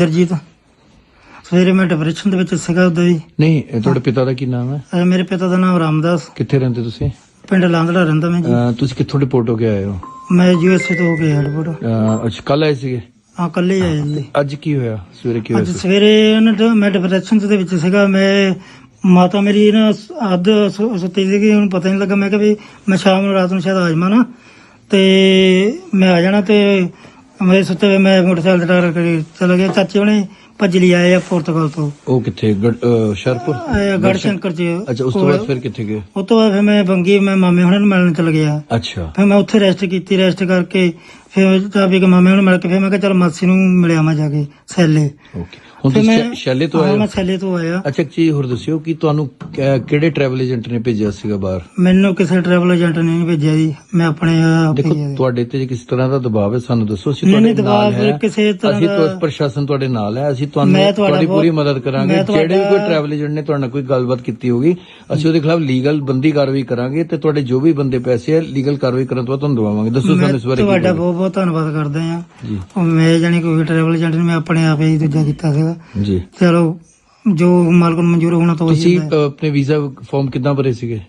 ਦਰਜੀਤ ਸਵੇਰੇ ਮੈਂ ਡਿਪਰੈਸ਼ਨ ਦੇ ਵਿੱਚ ਸੀਗਾ ਉਦੋਂ ਹੀ। ਨਹੀਂ ਇਹ ਤੁਹਾਡੇ ਪਿਤਾ ਦਾ ਕੀ ਨਾਮ ਹੈ? ਅਹ ਮੇਰੇ ਪਿਤਾ ਦਾ ਨਾਮ ਰਾਮਦਾਸ। ਕਿੱਥੇ ਰਹਿੰਦੇ ਤੁਸੀਂ? ਪਿੰਡ ਲਾਂਦੜਾ ਰਹਿੰਦਾ ਮੈਂ ਜੀ। ਅਹ ਤੁਸੀਂ ਕਿੱਥੋਂ ਰਿਪੋਰਟ ਹੋ ਕੇ ਆਏ ਹੋ? ਮੈਂ ਯੂਐਸਏ ਤੋਂ ਹੋ ਕੇ 에어ਪੋਰਟ ਅਹ ਅੱਛਾ ਕੱਲ ਆਏ ਸੀਗੇ? ਹਾਂ ਕੱਲੇ ਆਇਆ ਜੀ। ਅੱਜ ਕੀ ਹੋਇਆ? ਸਵੇਰੇ ਕੀ ਹੋਇਆ ਅੱਜ ਸੀ? ਸਵੇਰੇ ਉਹਨਾਂ ਦਾ ਮੈਂ ਡਿਪਰੈਸ਼ਨ ਦੇ ਵਿੱਚ ਸੀਗਾ ਮੈਂ ਮਾਤਾ ਮੇਰੀ ਨਾ ਅੱਧ ਸੁ- ਸੁੱਤੀ ਸੀਗੀ ਉਹਨੂੰ ਪਤਾ ਨਹੀਂ ਲੱਗਾ। ਮੈਂ ਕਿਹਾ ਵੀ ਮੈਂ ਸ਼ਾਮ ਨੂੰ ਰਾਤ ਨੂੰ ਸ਼ਾਇਦ ਆ ਜਾਵਾਂ ਨਾ। ਤੇ ਮੈਂ ਆ ਜਾਣਾ ਤੇ ਮੈਂ ਸੁੱਤੇ ਹੋਏ ਮੈਂ ਮੋਟਰਸਾਈਕਲ ਤੇ ਟਾਰ ਕੇ ਚਲਾ ਗਿਆ। ਚਾਚੇ ਉਹਨੇ ਭੱਜ ਲਈ ਆਏ ਆ ਪੁਰਤਗਾਲ ਤੋਂ। ਉਹ ਕਿੱਥੇ? ਗੜ- ਅਹ ਸ਼ਰਪੁਰ ਇਹ ਗੜਸ਼ੰਕਰ ਚ ਅੱਛਾ ਉਸ ਤੋਂ ਬਾਅਦ ਫਿਰ ਕਿੱਥੇ ਗਏ? ਉਸ ਤੋਂ ਬਾਅਦ ਫਿਰ ਮੈਂ ਬੰਗੀ ਮੈਂ ਮਾਮੇ ਹੁਣਾਂ ਨੂੰ ਮਿਲਣ ਚਲ ਗਿਆ। ਅੱਛਾ। ਫਿਰ ਮੈਂ ਉੱਥੇ ਰੈਸਟ ਕੀਤੀ ਰੈਸਟ ਕਰਕੇ ਫਿਰ ਤਾਂ ਵੀ ਕਿ ਮਾਮੇ ਨੂੰ ਮਿਲ ਕੇ ਫਿਰ ਮੈਂ ਕਿਹਾ ਚਲ ਮਾਸੀ ਨੂੰ ਮਿਲਿਆ ਮੈਂ ਜਾ ਕੇ ਸੈਲੇ। ਓਕੇ। ਹੁਣ ਫਿਰ ਤੁਸੀਂ ਮੈਂ- ਸ਼ੈਲੇ ਤੋਂ ਹਾਂ, ਆਏ ਹੋ? ਮੈਂ ਸੈਲੇ ਤੋਂ ਆਇਆ। ਅੱਛਾ ਇੱਕ ਚੀਜ਼ ਹੋਰ ਦੱਸਿਓ ਕਿ ਤੁਹਾਨੂੰ ਕਿ- ਕਿਹੜੇ ਟਰੈਵਲ ਏਜੰਟ ਨੇ ਭੇਜਿਆ ਸੀਗਾ ਬਾਹਰ? ਮੈਨੂੰ ਕਿਸੇ ਟਰੈਵਲ ਏਜੰਟ ਨੇ ਨਹੀਂ ਭੇਜਿਆ ਜੀ। ਮੈਂ ਆਪਣੇ ਆਪ ਦੇਖੋ ਭੇਜਿਆ ਜੀ। ਤੁਹਾਡੇ ਤੇ ਜੇ ਕਿਸੇ ਤਰ੍ਹਾਂ ਦਾ ਦਬਾਅ ਹੈ ਸਾਨੂੰ ਦੱਸੋ ਅਸੀਂ ਨਹੀਂ, ਤੁਹਾਡੇ ਨਹੀਂ, ਦਬਾਅ ਹੈ। ਕਿਸੇ ਤਰ੍ਹਾਂ ਅਸੀਂ ਦਾ- ਪ੍ਰਸ਼ਾਸਨ ਤੁਹਾਡੇ ਨਾਲ ਹੈ। ਅਸੀਂ ਮੈਂ ਤੁਹਾਨੂੰ ਤੁਹਾਡਾ ਪੂਰੀ ਮਦਦ ਕਰਾਂਗੇ। ਮੈਂ ਜਿਹੜੇ ਵੀ ਕੋਈ ਤੁਹਾਡਾ- ਟਰੈਵਲ ਏਜੰਟ ਨੇ ਤੁਹਾਡੇ ਨਾਲ ਕੋਈ ਗੱਲਬਾਤ ਕੀਤੀ ਹੋਗੀ ਅਸੀਂ ਉਹਦੇ ਖਿਲਾਫ ਲੀਗਲ ਬੰਦੀ ਕਾਰਵਾਈ ਕਰਾਂਗੇ ਤੇ ਤੁਹਾਡੇ ਜੋ ਵੀ ਬੰਦੇ ਪੈਸੇ ਹੈ ਲੀਗਲ ਕਾਰਵਾਈ ਕਰਨ ਤੋਂ ਬਾਅਦ ਤੁਹਾਨੂੰ ਦਵਾਵਾਂਗੇ। ਦੱਸੋ ਸਾਨੂੰ ਇਸ ਬਾਰੇ ਕੀ ਤੁਹਾਡਾ। ਬਹੁਤ ਬਹੁਤ ਧੰਨਵਾਦ ਕਰਦੇ ਆ ਜੀ। ਮੈਂ ਜਾਨੀ ਕੋਈ ਟਰੈਵਲ ਏਜੰਟ ਨਹੀਂ ਮੈਂ ਆਪਣੇ ਆਪ ਹੀ ਦੂਜਾ ਕੀਤਾ ਸੀਗਾ। ਜੀ। ਚਲੋ ਜੋ ਮਾਲਕ ਨੂੰ ਮਨਜ਼ੂਰ ਹੋਣਾ ਤਾਂ ਉਹੀ ਤੁਸੀਂ ਹੁੰਦਾ। ਹੈ। ਅ, ਆਪਣੇ ਵੀਜ਼ਾ ਫਾਰਮ ਕਿੱਦਾਂ ਭਰੇ ਸੀਗੇ?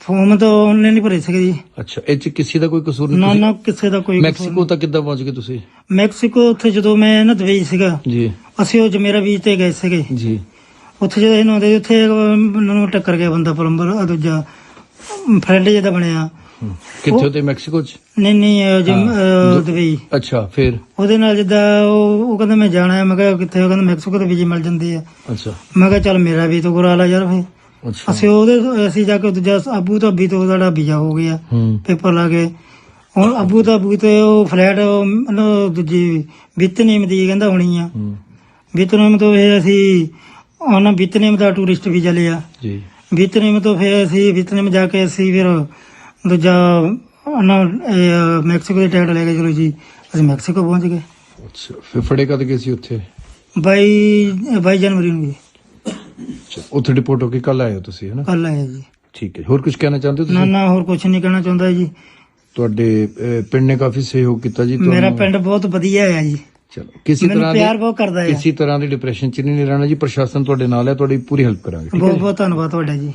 ਫੋਰਮ ਤਾਂ ਉਹਨੇ ਨਹੀਂ ਭਰੇ ਸੀਗੇ ਜੀ। ਅੱਛਾ ਇਹ ਚ ਕਿਸੇ ਦਾ ਕੋਈ ਕਸੂਰ ਨਾ ਨਹੀਂ ਨਾ ਕਿਸੇ ਦਾ ਕੋਈ ਮੈਕਸੀਕੋ ਤੱਕ ਕਿੱਦਾਂ ਪਹੁੰਚ ਗਏ ਤੁਸੀਂ। ਮੈਕਸੀਕੋ ਉੱਥੇ ਜਦੋਂ ਮੈਂ ਨਾ ਦੁਬਈ ਸੀਗਾ ਜੀ। ਅਸੀਂ ਉਹ ਜਮੇਰਾ ਬੀਚ ਤੇ ਗਏ ਸੀਗੇ। ਜੀ। ਉੱਥੇ ਜਦੋਂ ਇਹਨਾਂ ਦੇ ਉੱਥੇ ਉਹਨਾਂ ਨੂੰ ਟੱਕਰ ਗਿਆ ਬੰਦਾ ਪਲੰਬਰ ਆ ਦੂਜਾ ਫਰੈਂਡ ਜਿਹਦਾ ਬਣਿਆ। ਕਿੱਥੇ ਹੋਤੇ ਮੈਕਸੀਕੋ ਚ? ਨਹੀਂ ਨਹੀਂ ਜਮ- ਅਹ ਦੁਬਈ। ਅੱਛਾ ਫਿਰ? ਉਹਦੇ ਨਾਲ ਜਿੱਦਾਂ ਉਹ ਉਹ ਕਹਿੰਦਾ ਮੈਂ ਜਾਣਾ ਹੈ। ਮੈਂ ਕਿਹਾ ਕਿੱਥੇ? ਉਹ ਕਹਿੰਦਾ ਮੈਕਸੀਕੋ ਦੇ ਵੀਜ਼ੇ ਮਿਲ ਜਾਂਦੇ ਆ। ਅੱਛਾ। ਮੈਂ ਕਿਹਾ ਚੱਲ ਮੇਰਾ ਵੀ ਤਾਂ ਕਰਾ ਲਾ ਯਾਰ ਫੇ ਅੱਛਾ। ਅਸੀਂ ਉਹਦੇ ਅਸੀਂ ਜਾ ਕੇ ਦੂਜਾ ਅਬੂ ਧਾਬੀ ਤੋਂ ਸਾਡਾ ਵੀਜ਼ਾ ਹੋ ਗਿਆ। ਹੂੰ। ਪੇਪਰ ਲਾ ਕੇ। ਹੁਣ ਅਬੂ ਧਾਬੀ ਤੇ ਉਹ ਫਲੈਟ ਮਤਲਬ ਦੂਜੀ ਵਿਤਨੀਮ ਦੀ ਕਹਿੰਦਾ ਹੋਣੀ ਆ। ਹੂੰ। ਵਿਤਨੀਮ ਤੋਂ ਫਿਰ ਅਸੀਂ ਉਹਨਾਂ ਵਿਤਨੀਮ ਦਾ ਟੂਰਿਸਟ ਵੀਜ਼ਾ ਲਿਆ। ਜੀ। ਵਿਤਨੀਮ ਤੋਂ ਫਿਰ ਅਸੀਂ ਵਿਤਨੀਮ ਜਾ ਕੇ ਅਸੀਂ ਫਿਰ ਦੂਜਾ ਉਹਨਾਂ ਇਹ ਮੈਕਸੀਕੋ ਦੀ ਟਿਕਟ ਲੈ ਕੇ ਚਲੋ ਜੀ। ਅਸੀਂ ਮੈਕਸੀਕੋ ਪਹੁੰਚ ਗਏ। ਅੱਛਾ ਫਿਰ ਫੜੇ ਕਦ ਗਏ ਸੀ ਉੱਥੇ? 22 22 ਜਨਵਰੀ ਨੂੰ ਜੀ। ਅੱਛਾ, ਉੱਥੇ ਰਿਪੋਰਟ ਹੋ ਕੇ ਕੱਲ ਆਏ ਹੋ ਤੁਸੀਂ ਹੈਨਾ ਕੱਲ ਆਇਆ ਜੀ। ਠੀਕ ਹੈ ਹੋਰ ਕੁਝ ਕਹਿਣਾ ਚਾਹੁੰਦੇ ਹੋ ਨਾ ਤੁਸੀਂ? ਨਾ ਹੋਰ ਕੁਝ ਨਹੀਂ ਕਹਿਣਾ ਚਾਹੁੰਦਾ ਜੀ। ਤੁਹਾਡੇ ਪਿੰਡ ਨੇ ਕਾਫੀ ਸਹਿਯੋਗ ਕੀਤਾ ਜੀ ਮੇਰਾ ਪਿੰਡ ਬਹੁਤ ਵਧੀਆ ਹੈ ਜੀ। ਚਲੋ ਕਿਸੇ ਮੈਨੂੰ ਤਰ੍ਹਾਂ ਪਿਆਰ ਬਹੁਤ ਕਰਦਾ ਹੈ ਕਿਸੇ ਤਰ੍ਹਾਂ ਦੀ ਡਿਪਰੈਸ਼ਨ ਚ ਨਹੀਂ ਰਹਿਣਾ ਜੀ ਪ੍ਰਸ਼ਾਸਨ ਤੁਹਾਡੇ ਨਾਲ ਹੈ ਤੁਹਾਡੀ ਪੂਰੀ ਹੈਲਪ ਕਰਾਂਗੇ ਠੀਕ ਹੈ ਬਹੁਤ ਜੀ? ਬਹੁਤ ਧੰਨਵਾਦ ਤੁਹਾਡਾ ਜੀ।